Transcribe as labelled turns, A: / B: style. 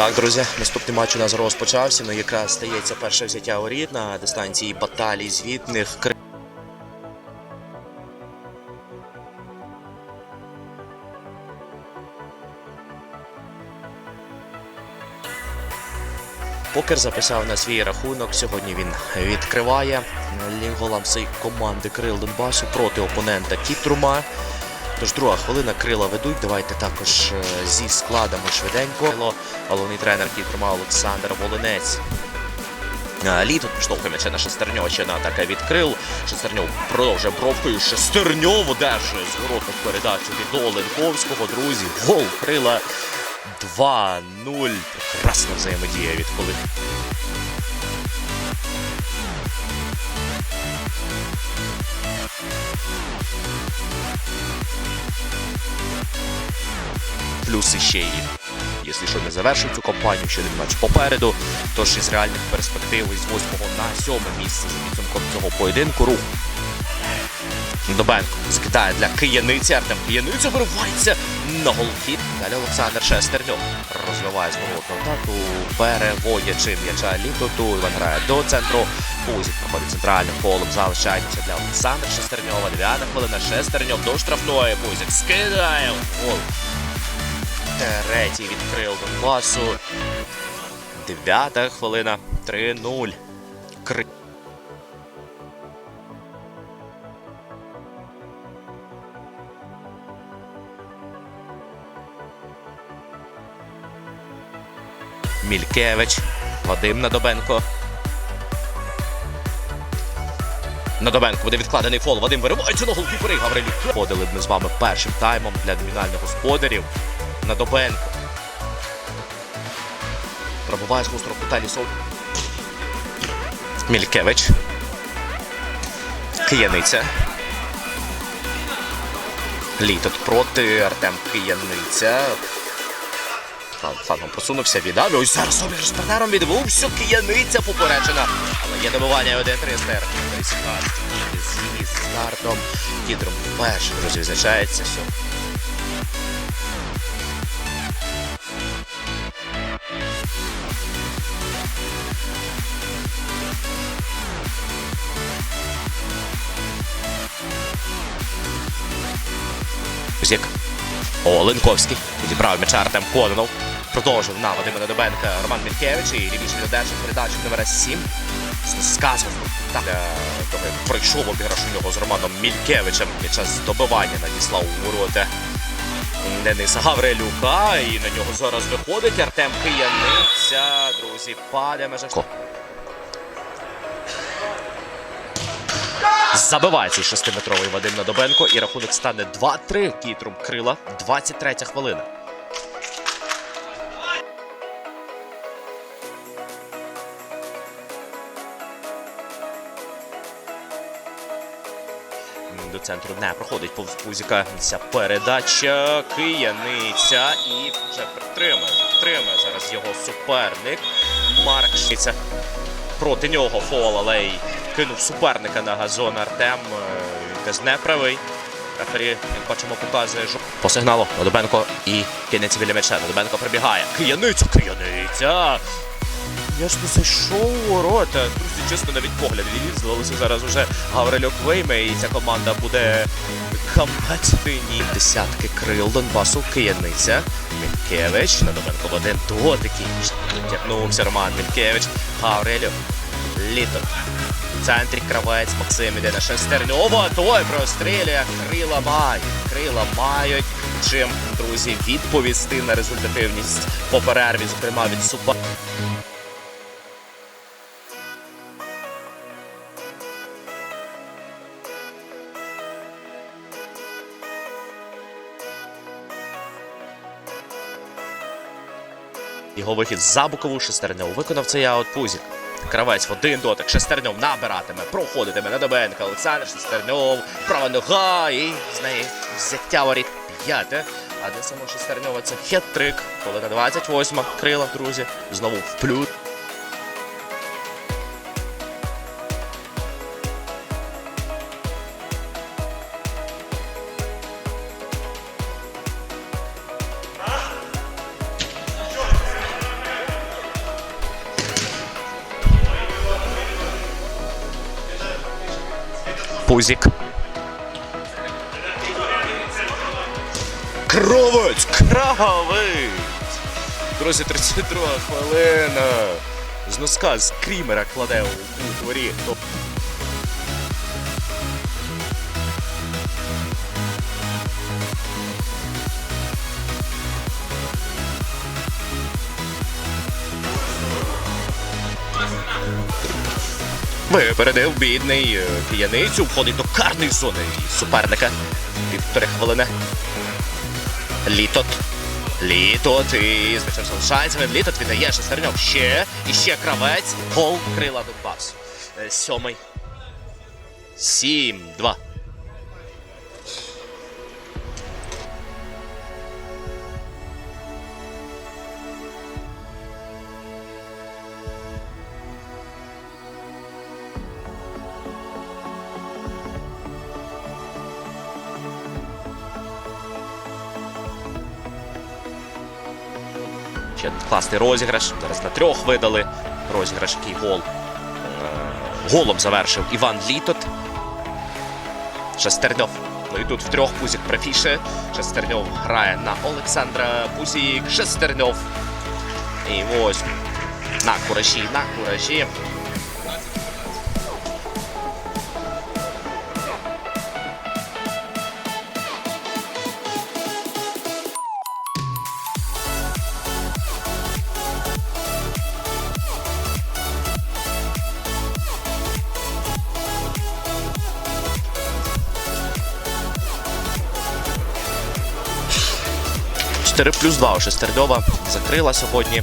A: Так, друзі, наступний матч у нас розпочався. Ну якраз стається перше взяття воріт на дистанції баталій звітних. Покер записав на свій рахунок. Сьогодні він відкриває Лінголамси команди Крил Донбасу проти опонента Кітрума. Тож друга хвилина крила ведуть. Давайте також е, зі складами швиденько. Головний тренер Кітрума Олександр Волинець. Е, Літо підштовхує м'яча на Шестерньова, ще на атака від крил. Шестерньов продовжує бровкою. Шестерньов одержує зворотну передачу від Оленковського. Друзі, гол крила 2-0. Прекрасна взаємодія від коли. Плюс іще і, якщо що не завершить цю кампанію, ще один матч попереду. Тож із реальних перспектив із 8 на 7 місце за підсумком цього поєдинку рух. Добенко скидає для кияниці. Артем Кияниця виривається на голки. Далі Олександр Шестерньов розвиває зворотну атаку, переводячи м'яча літоту. Іван грає до центру. Пузік проходить центральним колом. Залишається для Олександра Шестерньова. Дев'ята хвилина. Шестерньов до штрафної. Пузік скидає гол. Третій відкрив Донбасу. Дев'ята хвилина. 3-0. Кри... Мількевич. Вадим Надобенко. Надобенко буде відкладений фол. Вадим виривається на голкіпери. Гаврилюк. Ходили б ми з вами першим таймом для номінальних господарів. Надобенко. Пробуває з гострого кута лісов. Мількевич. Кияниця. Літот проти Артем Кияниця. Флан- Флангом просунувся, віддав. Ось зараз обіж з партнером відбувся. Кияниця попереджена. Але є добивання 1-3 стер. Зі стартом. Кідром вперше, друзі, визначається. Все. Кузік. Оленковський. Відібрав м'яча Артем Кононов. Продовжив на Вадима Недобенка Роман Мількевич і лівіше додержав передачу номера 7. Сказував. Так, е, того, пройшов обіграш у нього з Романом Мількевичем. М'яча з добивання надіслав у ворота Дениса Гаврилюка. І на нього зараз виходить Артем Кияниця. Друзі, падає межа. Забиває цей шестиметровий Вадим Надобенко і рахунок стане 2-3. Кітрум крила. 23 хвилина. До центру не проходить повз Пузіка. Ця передача Кияниця і вже притримає. Притримає зараз його суперник. Марк Шиця. Проти нього фол, але й кинув суперника на газон Артем. Е, Він теж не правий. Рефері, як бачимо, показує жо- по сигналу. Надобенко і кинеться біля м'яча. Надобенко прибігає. Кияниця, кияниця. Я ж не зайшов у ворота. Друзі, чесно, навіть погляд відвів. Здавалося, зараз уже Гаврилюк вийме, і ця команда буде камбачити ні. Десятки крил Донбасу, Кияниця, Мількевич, Надобенко в один дотик. Тягнувся Роман Мількевич, Гаврилюк, Літов. В центрі кравець Максим іде на Шестерньова, той прострілює, крила мають, крила мають. Чим, друзі, відповісти на результативність по перерві, зокрема від Суба. Його вихід за бокову шестерньов виконав цей аут Пузік. Кравець в один дотик. Шестерньов набиратиме, проходитиме на Добенка. Олександр Шестерньов, права нога і з неї взяття воріт п'яте. А для самого Шестерньова це хет-трик. Коли на 28 крила, друзі, знову в плюс. Пузік. Кровець! Кравець! Друзі, 32 хвилина. З носка з крімера кладе у, у дворі. Випередив бідний е, п'яницю, входить до карної зони суперника. Півтори хвилини. Літот. Літот і з м'ячем залишається. Літот віддає Шестерньов. Ще. І ще кравець. Гол крила Донбасу. Е, Сьомий. Сім. Два. Ще класний розіграш. Зараз на трьох видали. Розіграш, який гол. Е, Голом завершив Іван Літот. Шестерньов. Ну і тут втрьох Пузік префіше. Шестерньов грає на Олександра Пузік. Шестерньов. І ось на куражі, на куражі. Чотири плюс 2 у Шестерньова закрила сьогодні.